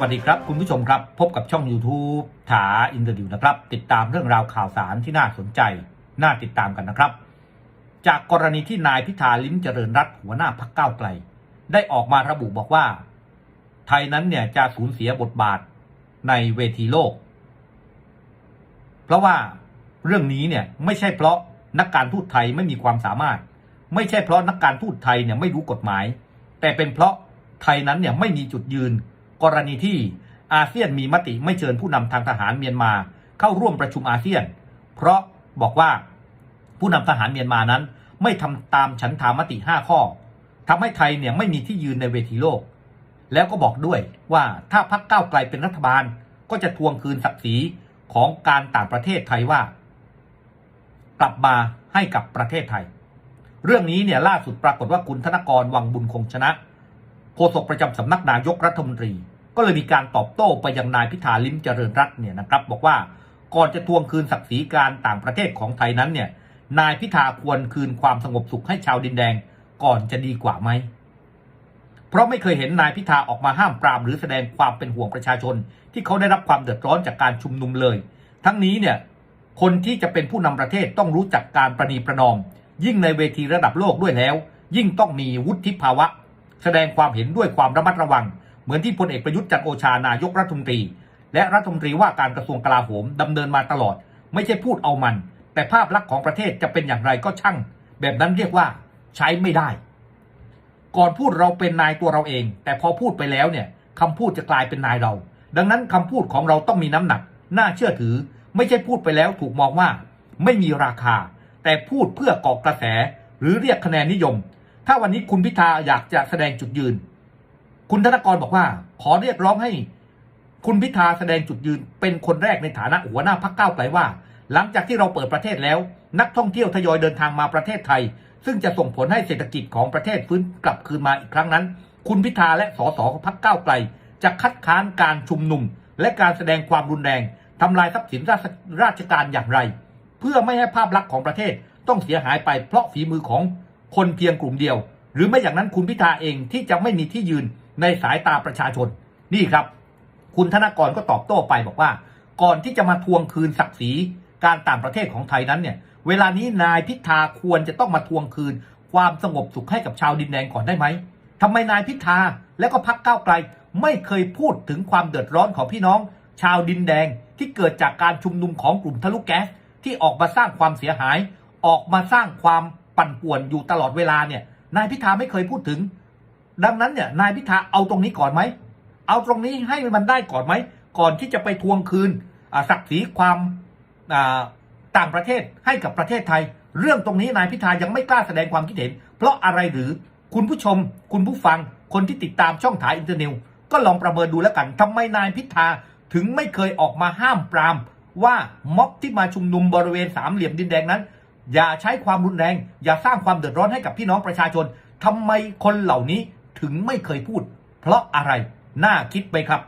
วัสดีครับ คุณผู้ชมครับ พบกับช่อง YouTube ถาอินเตอร์ดิวนะครับ ติดตามเรื่องราวข่าวสารที่น่าสนใจ น่าติดตามกันนะครับ จากกรณีที่นายพิธาลิ้มเจริญรัตน์หัวหน้าพักเก้าวไกล ได้ออกมาระบุบอกว่า ไทยนั้นเนี่ยจะสูญเสียบทบาทในเวทีโลก เพราะว่าเรื่องนี้เนี่ยไม่ใช่เพราะนักการทูตไทยไม่มีความสามารถ ไม่ใช่เพราะนักการทูตไทยเนี่ยไม่รู้กฎหมาย แต่เป็นเพราะไทยนั้นเนี่ยไม่มีจุดยืน กรณีที่อาเซียนมีมติไม่เชิญผู้นำทางทหารเมียนมาเข้าร่วมประชุมอาเซียน เพราะบอกว่าผู้นำทหารเมียนมานั้น ไม่ทำตามฉันทามติ 5 ข้อทำให้ไทยเนี่ยไม่มีที่ยืนในเวทีโลก แล้วก็บอกด้วยว่าถ้าพักก้าวไกลเป็นรัฐบาลก็จะทวงคืนศักดิ์ศรีของการต่างประเทศไทยว่า กลับมาให้กับประเทศไทย เรื่องนี้เนี่ยล่าสุดปรากฏว่าคุณธนกรวังบุญคงชนะโฆษกประจำสำนักนายกรัฐมนตรี ก็เลยมีการตอบโต้ไปยังนายพิธาลิมเจริญรัตน์เนี่ยนะครับบอกว่าก่อนจะทวงคืนศักดิ์ศรีการต่างประเทศของไทยนั้นเนี่ยนายพิธาควรคืนความสงบสุขให้ชาวดินแดงก่อนจะดีกว่าไหม เพราะไม่เคยเห็นนายพิธาออกมาห้ามปรามหรือแสดงความเป็นห่วงประชาชน ที่เขาได้รับความเดือดร้อนจากการชุมนุมเลย ทั้งนี้เนี่ยคนที่จะเป็นผู้นำประเทศต้องรู้จักการประนีประนอม ยิ่งในเวทีระดับโลกด้วยแล้ว ยิ่งต้องมีวุฒิภาวะ แสดงความเห็นด้วยความระมัดระวัง เหมือนที่พลเอกประยุทธ์จันโอชานายกรัฐมนตรี และรัฐมนตรีว่าการกระทรวงกลาโหมดำเนินมาตลอด ไม่ใช่พูดเอามัน แต่ภาพลักษณ์ของประเทศจะเป็นอย่างไรก็ช่าง แบบนั้นเรียกว่าใช้ไม่ได้ ก่อนพูดเราเป็นนายตัวเราเอง แต่พอพูดไปแล้วเนี่ยคำพูดจะกลายเป็นนายเรา ดังนั้นคำพูดของเราต้องมีน้ำหนัก น่าเชื่อถือ ไม่ใช่พูดไปแล้วถูกมองว่า ไม่มีราคา แต่พูดเพื่อก่อกระแส หรือเรียกคะแนนนิยม ถ้าวันนี้คุณพิธาอยากจะแสดงจุดยืน คุณธนกรบอกว่า ขอเรียกร้องให้คุณพิธาแสดงจุดยืนเป็นคนแรกในฐานะหัวหน้าพักเก้าวไกลว่า หลังจากที่เราเปิดประเทศแล้ว นักท่องเที่ยวทยอยเดินทางมาประเทศไทย ซึ่งจะส่งผลให้เศรษฐกิจของประเทศฟื้นกลับคืนมาอีกครั้งนั้น คุณพิธาและสสพรรคก้าวไกล จะคัดค้านการชุมนุม และการแสดงความรุนแรงทำลายทรัพย์สินราชราชการอย่างไร เพื่อไม่ให้ภาพลักษณ์ของประเทศต้องเสียหายไปเพราะฝีมือของคนเพียงกลุ่มเดียว หรือไม่อย่างนั้นคุณพิธาเองที่จะไม่มีที่ยืน ในสายตาประชาชนนี่ครับ คุณธนกรก็ตอบโต้ไปบอกว่า ก่อนที่จะมาทวงคืนศักดิ์ศรีการต่างประเทศของไทยนั้นเนี่ย เวลานี้นายพิธาควรจะต้องมาทวงคืน ความสงบสุขให้กับชาวดินแดงก่อนได้ไหมทำไมนายพิธาและก็พักก้าวไกล ไม่เคยพูดถึงความเดือดร้อนของพี่น้อง ชาวดินแดงที่เกิดจากการชุมนุมของกลุ่มทะลุแก๊สที่ออกมาสร้างความเสียหาย ออกมาสร้างความปั่นป่วนอยู่ตลอดเวลาเนี่ยนายพิธาไม่เคยพูดถึง ดังนั้นเนี่ยนายพิธาเอาตรงนี้ก่อนไหม เอาตรงนี้ให้มันได้ก่อนไหม ก่อนที่จะไปทวงคืนศักดิ์ศรีความต่างประเทศให้กับประเทศไทย เรื่องตรงนี้นายพิธายังไม่กล้าแสดงความคิดเห็น เพราะอะไรหรือคุณผู้ชม คุณผู้ฟัง คนที่ติดตามช่องถ่ายอินเตอร์เน็ตก็ลองประเมินดูแล้วกันทำไมนายพิธาถึงไม่เคยออกมาห้ามปราม ว่าม็อบที่มาชุมนุมบริเวณสามเหลี่ยมดินแดงนั้น อย่าใช้ความรุนแรง อย่าสร้างความเดือดร้อนให้กับพี่น้องประชาชนทำไมคนเหล่านี้ ถึงไม่เคยพูด เพราะอะไรน่าคิดไหมครับ